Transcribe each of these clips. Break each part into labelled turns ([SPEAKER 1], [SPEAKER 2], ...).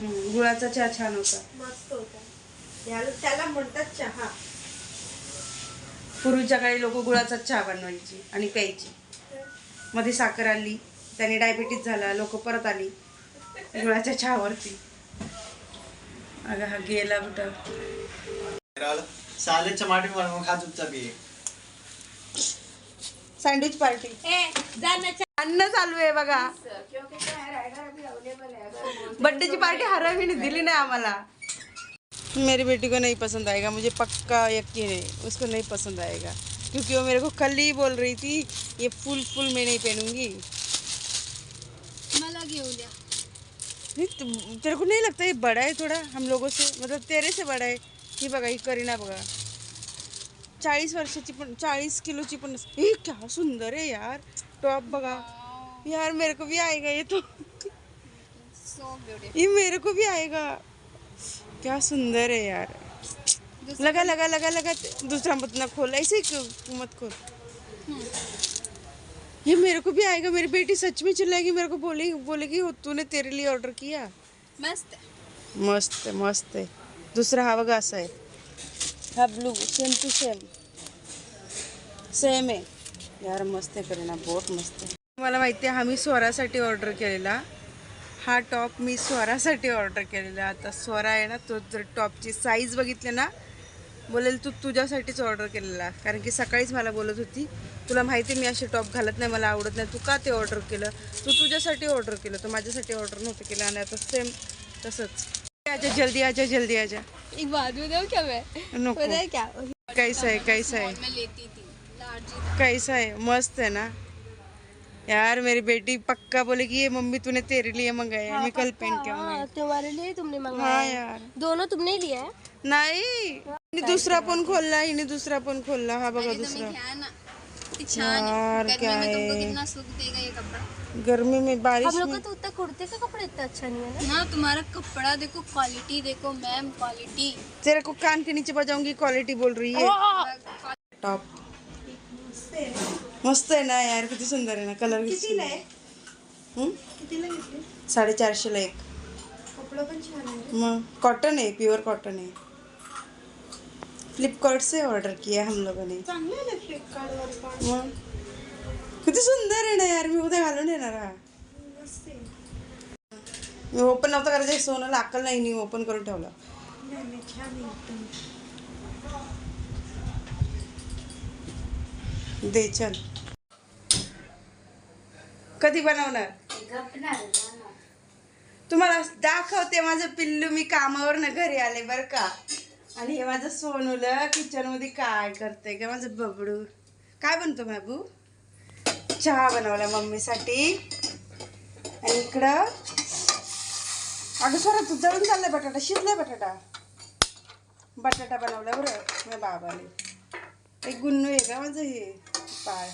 [SPEAKER 1] हम्म, गुळाचा चहा छान होता.
[SPEAKER 2] मस्त होता. याला त्याला म्हणतात चहा.
[SPEAKER 1] पूर्वीच्या काळी लोक गुळाचा चहा बनवायची आणि प्यायची. मध्ये साखर आली त्याने डायबिटीज झाला लोक परत आली गुळाच्या चहावरती. अगं हा गेला कुठं?
[SPEAKER 3] सालेच्या माटी चुपचाप ये
[SPEAKER 1] सँडविच पार्टी अन्न चालू आहे बघा. बर्थडे की पार्टी हरावी ने दिली नहीं आम्हाला. मेरी बेटी को नहीं पसंद आएगा मुझे पक्का यकीन है उसको नहीं पसंद आएगा। क्योंकि वो मेरे को कल ही बोल रही थी ये फुल फुल मैं नहीं पहनूंगी।
[SPEAKER 2] मला घेऊन द्या
[SPEAKER 1] नहीं, तेरे को नहीं लगता ये बड़ा है थोड़ा? हम लोगों से मतलब तेरे से बड़ा है। ही बघा ही करीना बघा। चाळीस वर्षाची पण चाळीस किलोची पण हे क्या सुंदर है यार. टॉप बघा. यार मेरे को भी आएगा ये तो? ये मेरे को भी आएगा क्या सुंदर है यार. लगा लगा लगा लगा. दूसरा मत ना खोल. ऐसे ही क्यों? मत खोल. ये मेरे को भी आएगा मेरी बेटी सच में चिल्लाएगी मेरे को बोलेगी बोलेगी "हो, तूने तेरे लिए ऑर्डर किया.
[SPEAKER 2] मस्त.
[SPEAKER 1] मस्त आहे मस्त आहे दुसरा हा बघा असा आहे हा blue same to same. Same आहे. यार मस्त आहे करीना बहुत मस्त आहे. मला माहिती आहे हा मी स्वरासाठी ऑर्डर केलेला. हा टॉप मी स्वरासाठी ऑर्डर केलेला. आता स्वरा आहे ना तो जर टॉपची साईज बघितली ना बोलेल तू तुझ्यासाठीच ऑर्डर केलेला. कारण की सकाळीच मला बोलत होती तुला माहिती आहे मी असे टॉप घालत नाही मला आवडत नाही. तू का ते ऑर्डर केलं? तू तुझ्यासाठी ऑर्डर केलं तू माझ्यासाठी ऑर्डर नव्हतं केलं. आणि आता सेम तसंच. आजा जल्दी आजा जल्दी आजा.
[SPEAKER 2] एक बात बताऊं क्या मैं? पता है क्या?
[SPEAKER 1] कैसा है कैसा है?
[SPEAKER 2] मैं लेती थी लार्ज
[SPEAKER 1] कैसा है? मस्त है ना? यार मेरी बेटी पक्का बोलेगी ये मम्मी तूने तेरे लिए मंगाया मैं कल पहन के
[SPEAKER 2] हाँ तुम्हारे लिए तुमने
[SPEAKER 1] हाँ
[SPEAKER 2] मंगाया
[SPEAKER 1] यार।
[SPEAKER 2] दोनों तुमने लिया है?
[SPEAKER 1] नाही हिने दुसरा पण खोलला हिने दुसरा पण खोलला हा बघा दुसरा। यार क्या है?
[SPEAKER 2] कितना सुख देगा ये कपड़ा?
[SPEAKER 1] गर्मी में बारिश
[SPEAKER 2] हम लोग का तो उतना कुर्ते का कपड़ा इतना अच्छा नहीं है ना?
[SPEAKER 4] ना तुम्हारा कपड़ा देखो क्वालिटी देखो मैम क्वालिटी
[SPEAKER 1] तेरे को कान के नीचे बजाऊँगी क्वालिटी बोल रही है। टॉप मस्त आहे ना यार किती सुंदर आहे ना कलर
[SPEAKER 2] कितीला आहे
[SPEAKER 1] हम्म?
[SPEAKER 2] कितीला घेतली
[SPEAKER 1] साडेचारशेला एक।
[SPEAKER 2] कपडा पण छान आहे
[SPEAKER 1] मग कॉटन आहे प्युअर कॉटन आहे फ्लिपकार्ट से ऑर्डर किया हम लोगों ने। मग? किती सुंदर आहे ना यार मी उद्या घालून येणार हा मी ओपन नव्हतं करायचं सोनाला अक्कल नाही मी ओपन करून ठेवलं. दे चल. कधी बनवणार? तुम्हाला दाखवते माझं पिल्लू मी कामावरनं घरी आले बरं का. आणि हे माझं सोनूलं किचनमध्ये काय करते का माझं बबडू? काय बनतो बाबू? चहा बनवला मम्मीसाठी. आणि इकडं अगं सोरा तू जळून चाललाय बटाटा शिजलाय बटाटा. बटाटा बनवला बरं माझ्या बाबाने. एक गुन्नू आहे का माझं हे. पाळ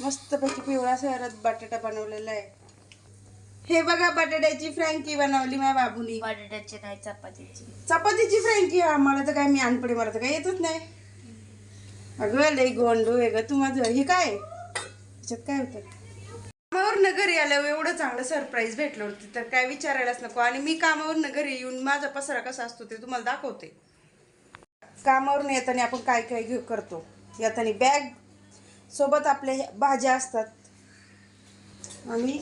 [SPEAKER 1] मस्तपैकी पिवळा शहरात बटाटा बनवलेला आहे. हे बघा बटाट्याची फ्रँकी बनवली माझ्या बाबूनी.
[SPEAKER 4] बटाट्याची नाही चपातीची.
[SPEAKER 1] चपातीची फ्रँकी? हा मला तर काय मी अनपडे मला तर काय येतच नाही. अगं लई गोंडू आहे ग तू माझं हे काय? त्याच्यात काय होतं? कामावरनं घरी आल्यावर एवढं चांगलं सरप्राईज भेटलं होतं तर काय विचारायलाच नको. आणि मी कामावरनं घरी येऊन माझा पसारा कसा असतो ते तुम्हाला दाखवते. कामावरून येताना आपण काय काय घेऊ करतो? येताना बॅग सोबत आपल्या भाज्या असतात. आणि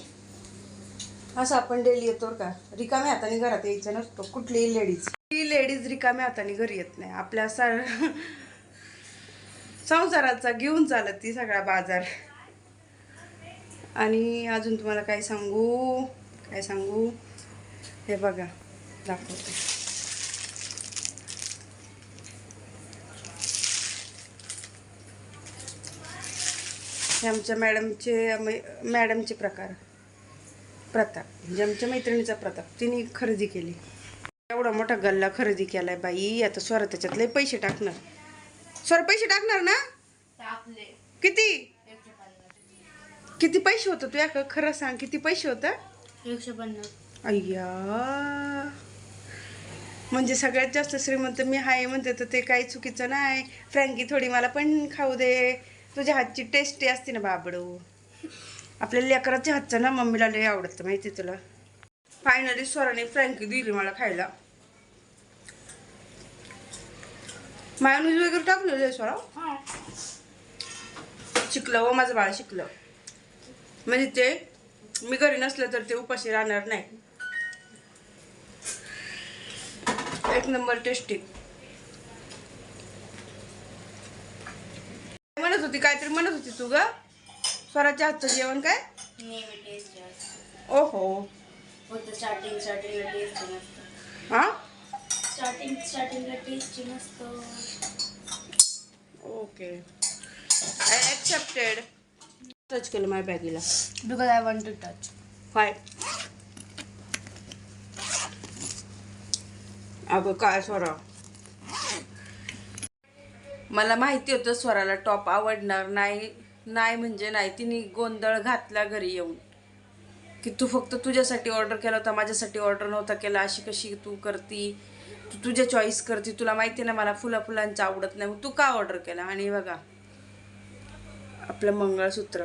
[SPEAKER 1] असं आपण डेली येतो का. रिकाम्या हाताने घरात यायचं नसतो. कुठलीही लेडीज ही लेडीज रिकाम्या हाताने घरी येत नाही. आपल्या सार संसाराचा घेऊन चालत ती सगळा बाजार. आणि अजून तुम्हाला काय सांगू? काय सांगू? हे बघा. दाखवते. हे आमच्या मॅडमचे मै- मॅडमचे प्रकार. प्रताप म्हणजे आमच्या मैत्रिणीचा प्रताप. तिने खरेदी केली. एवढा मोठा गल्ला खरेदी केलाय बाई. आता स्वर त्याच्यात लय पैसे टाकणार. स्वर पैसे टाकणार ना? किती? किती पैसे होतं तू या खरं सांग किती पैसे होतं?
[SPEAKER 4] एकशे पन्नास.
[SPEAKER 1] अय्या. म्हणजे सगळ्यात जास्त श्रीमंत मी आहे म्हणते तर ते काही चुकीचं नाही. फ्रँकी थोडी मला पण खाऊ दे. तुझ्या हातची टेस्टी असते ना बाबडू. आपल्या लेकराच्या हातचं ना मम्मीला लय आवडतं माहिती तुला? फायनली स्वराने फ्रँकी दिली मला खायला. मायोनीज वगैरे टाकलेलं आहे स्वरा? शिकलं व माझं बाळ शिकलं. म्हणजे ते मी घरी नसलं तर ते उपाशी राहणार नाही. एक नंबर टेस्टी म्हणत होती काहीतरी म्हणत होती तू ग? स्वराच्या हातचं जेवण काय?
[SPEAKER 5] नेहमी टेस्ट
[SPEAKER 1] ओहो.
[SPEAKER 5] फक्त स्टार्टिंग स्टार्टिंगला टेस्ट नसतं.
[SPEAKER 1] हा?
[SPEAKER 5] स्टार्टिंग स्टार्टिंगला टेस्ट नसतं.
[SPEAKER 1] ओके. आय ॲक्सेप्टेड टच केलं माझ्या बॅगीला.
[SPEAKER 5] Because I want to touch
[SPEAKER 1] काय अगं काय स्वरा? मला माहिती होतं स्वराला टॉप आवडणार नाही. नाही म्हणजे नाही. तिने गोंधळ घातला घरी येऊन. की तू फक्त तुझ्यासाठी ऑर्डर केला होता माझ्यासाठी ऑर्डर नव्हता केला. अशी कशी तू करती? तू तुझ्या चॉईस करते. तुला माहिती ना मला फुला फुलांचं आवडत नाही. मग तू का ऑर्डर केला? आणि बघा आपलं मंगळसूत्र.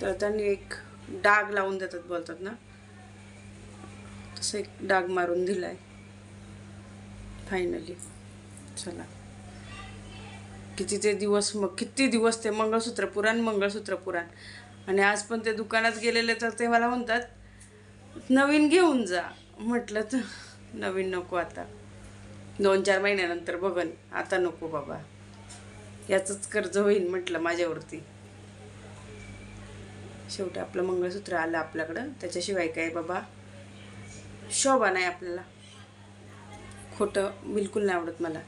[SPEAKER 1] तर त्यांनी एक डाग लावून देतात बोलतात ना. तसं एक डाग मारून दिलाय. फायनली चला. किती ते दिवस मग किती दिवस ते मंगळसूत्र पुराण मंगळसूत्र पुराण. आणि आज पण ते दुकानात गेलेले तर ते मला म्हणतात नवीन घेऊन जा. म्हटलं तर नवीन नको आता. दोन चार महिन्यानंतर बघन. आता नको बाबा. याचंच कर्ज होईल म्हटलं माझ्यावरती. शेवटी आपलं मंगळसूत्र आलं आपल्याकडं. त्याच्याशिवाय काय बाबा? शोभा नाही आपल्याला. खोटं बिलकुल नाही आवडत मला.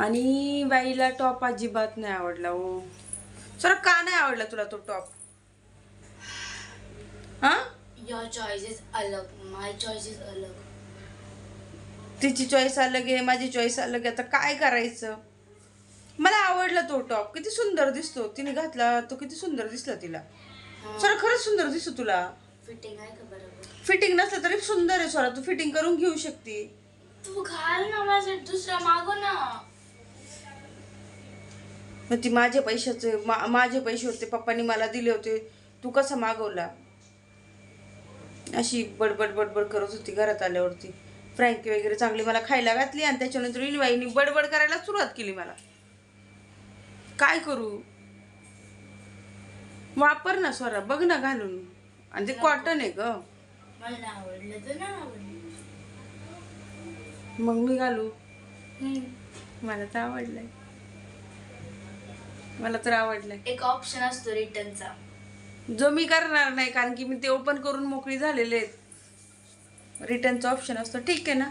[SPEAKER 1] आणि बाईला टॉप अजिबात नाही आवडला ओ सर का नाही आवडला तुला तो टॉप हा?
[SPEAKER 5] युअर चॉईस इज अलग माय चॉईस इज अलग.
[SPEAKER 1] तिची चॉईस अलग आहे माझी चॉईस अलग आहे. आता काय करायचं? मला आवडला तो टॉप किती सुंदर दिसतो. तिने घातला तो किती सुंदर दिसला तिला. सर खरंच सुंदर दिसतो तुला.
[SPEAKER 5] फिटिंग आहे का बरोबर
[SPEAKER 1] फिटिंग नसलं तरी सुंदर आहे स्वरा तू फिटिंग करून घेऊ शकते.
[SPEAKER 5] तू घाल ना माझ्यासाठी दुसरा मागव ना.
[SPEAKER 1] मग ती माझे पैशाचे मा माझे पैसे होते पप्पांनी मला दिले होते. तू कसा मागवला? अशी बडबड बडबड करत होती घरात आल्यावरती. फ्रँकी वगैरे चांगली मला खायला घातली आणि त्याच्यानंतर इनवाईनी बडबड करायला सुरुवात केली मला. काय करू? वापर ना स्वरा बघ ना घालून. आणि ते कॉटन आहे ग. मग मी घालू. मला तर आवडलंय. मला तर आवडलंय.
[SPEAKER 5] एक ऑप्शन असतो रिटर्नचा.
[SPEAKER 1] जो मी करणार नाही कारण की मी ते ओपन करून मोकळी झालेले आहेत. रिटर्नचा ऑप्शन असतो. ठीक आहे ना?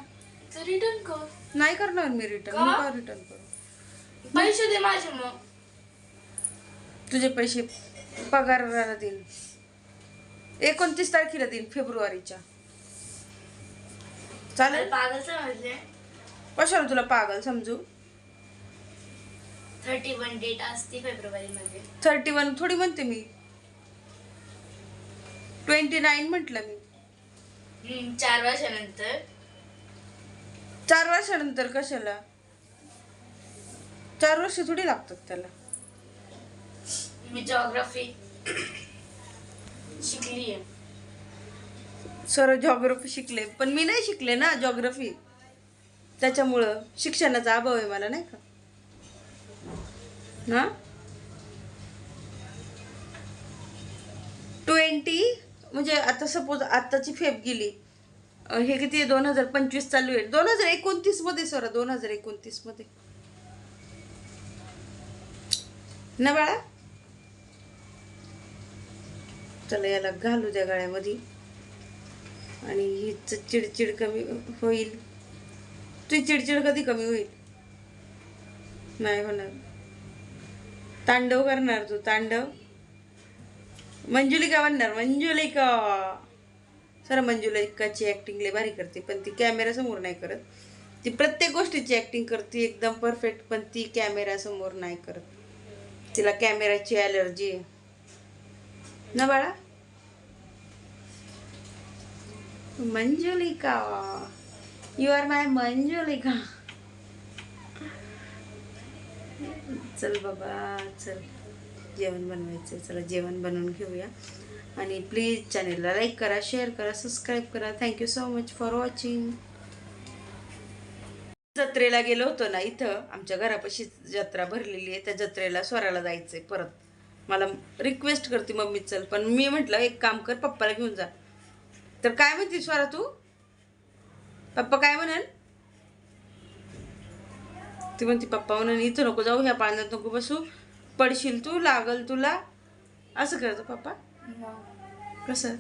[SPEAKER 5] तर रिटर्न कर.
[SPEAKER 1] नाही करणार मी रिटर्न मी का रिटर्न करू?
[SPEAKER 5] पैसे दे माझे मग.
[SPEAKER 1] तुझे पैसे पगाराला देईन. एकोणतीस तारखेला देईन फेब्रुवारीच्या. चालेल?
[SPEAKER 5] पागल समजले.
[SPEAKER 1] कशाला तुला पागल समजू?
[SPEAKER 5] थर्टी वन डेट असते फेब्रुवारी मध्ये
[SPEAKER 1] थर्टी वन थोडी म्हणते मी. ट्वेंटी नाईन म्हटलं मी.
[SPEAKER 5] हम्म, चार वर्षानंतर.
[SPEAKER 1] चार वर्षानंतर कशाला? चार वर्ष थोडी लागतात त्याला.
[SPEAKER 5] मी जॉग्राफी शिकली आहे
[SPEAKER 1] सर जॉग्रफी शिकले. पण मी नाही शिकले ना जॉग्रफी त्याच्यामुळं शिक्षणाचा अभाव आहे मला नाही का? ना ट्वेंटी म्हणजे आता सपोज आत्ताची फेब गेली. हे किती दोन हजार पंचवीस चालू आहे. दोन हजार एकोणतीसमध्ये सर दोन हजार एकोणतीसमध्ये. ना बाळा? चला याला घालू द्या गळ्यामध्ये. आणि हीच चिडचिड कमी होईल. तुझी चिडचिड कधी कमी होईल? नाही होणार. तांडव करणार तू तांडव. मंजुलिका म्हणणार मंजुलिका. सर मंजुलिकाची ॲक्टिंग लय भारी करते पण ती कॅमेऱ्यासमोर नाही करत. ती प्रत्येक गोष्टीची ॲक्टिंग करते एकदम परफेक्ट पण ती कॅमेऱ्यासमोर नाही करत. तिला कॅमेऱ्याची ॲलर्जी आहे. ना बाळा? Manjulika. You are my Manjulika. चल बाबा चल. जेवण बनवायचं चला जेवण बनवून घेऊया. आणि प्लीज चॅनेलला लाईक करा शेअर करा सबस्क्राईब करा. Thank you so much for watching जत्रेला गेलो होतो ना इथं. आमच्या घरापाशी जत्रा भरलेली आहे. त्या जत्रेला स्वराला जायचंय परत. मला रिक्वेस्ट करते मम्मी चल. पण मी म्हटलं एक काम कर पप्पाला घेऊन जा. तर काय म्हणते स्वरा तू? पप्पा काय म्हणाल? ती म्हणते पप्पा म्हणून इथं नको जाऊ ह्या पाण्यात नको बसू. पडशील तू लागल तुला. असं करतो पप्पा. कसं?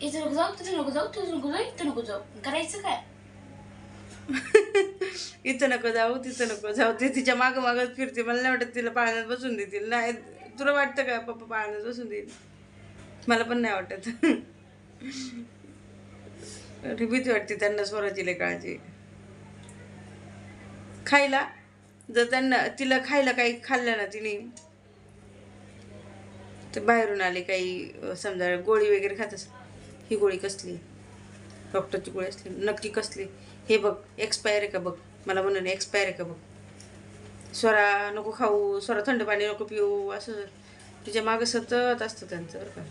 [SPEAKER 5] इथं नको जाऊ तिथं नको जाऊ तिथं नको जाऊ इथं नको जाऊ. करायचं काय?
[SPEAKER 1] इथं नको जाऊ तिथं नको जाऊ. ते तिच्या मागं मागत फिरते. मला नाही वाटत तिला पाण्यात बसून देतील. नाही तुला वाटतं का पप्पा पाण्यात बसून देईल? मला पण नाही वाटत. भीती वाटते त्यांना स्वराची काळजी. खायला? जर त्यांना तिला खायला काही खाल्लं ना तिने तर बाहेरून आले काही समजा गोळी वगैरे खात असेल ही गोळी कसली? डॉक्टरची गोळी असली नक्की कसली? हे बघ एक्सपायर आहे का बघ? मला म्हणून एक्सपायर आहे का बघ? स्वरा नको खाऊ स्वरा थंड पाणी नको पिऊ असं तिच्या मागं सतत असतं त्यांचं बरं का.